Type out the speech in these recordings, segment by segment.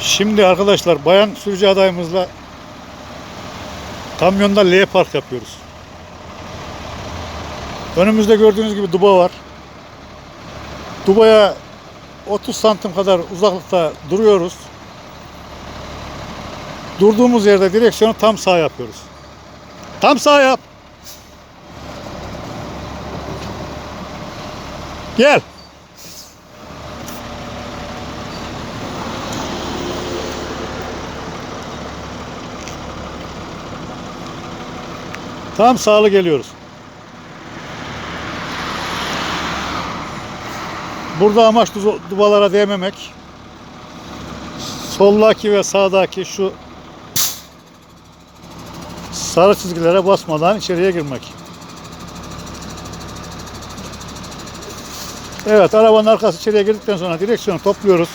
Şimdi arkadaşlar bayan sürücü adayımızla kamyonda L park yapıyoruz. Önümüzde gördüğünüz gibi duba var. Dubaya 30 santim kadar uzaklıkta duruyoruz. Durduğumuz yerde direksiyonu tam sağ yapıyoruz. Tam sağ yap. Gel. Tam sağlı geliyoruz. Burada amaç dubalara değmemek. Soldaki ve sağdaki şu sarı çizgilere basmadan içeriye girmek. Evet arabanın arkası içeriye girdikten sonra direksiyonu topluyoruz.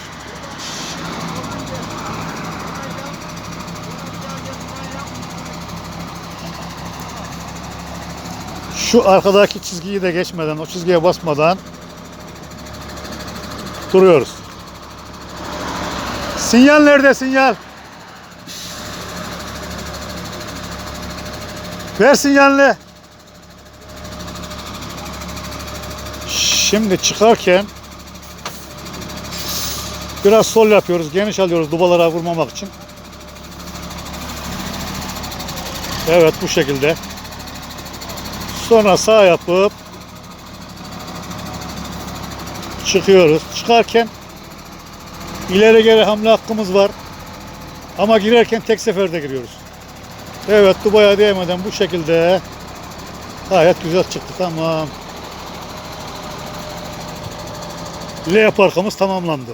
Şu arkadaki çizgiyi de geçmeden, o çizgiye basmadan duruyoruz. Sinyal nerede sinyal? Ver sinyalini. Şimdi çıkarken biraz sol yapıyoruz. Geniş alıyoruz dubalara vurmamak için. Evet bu şekilde. Sonra sağ yapıp çıkıyoruz. Çıkarken ileri geri hamle hakkımız var. Ama girerken tek seferde giriyoruz. Evet Dubai'ye değmeden bu şekilde gayet güzel çıktı. Tamam. L parkımız tamamlandı.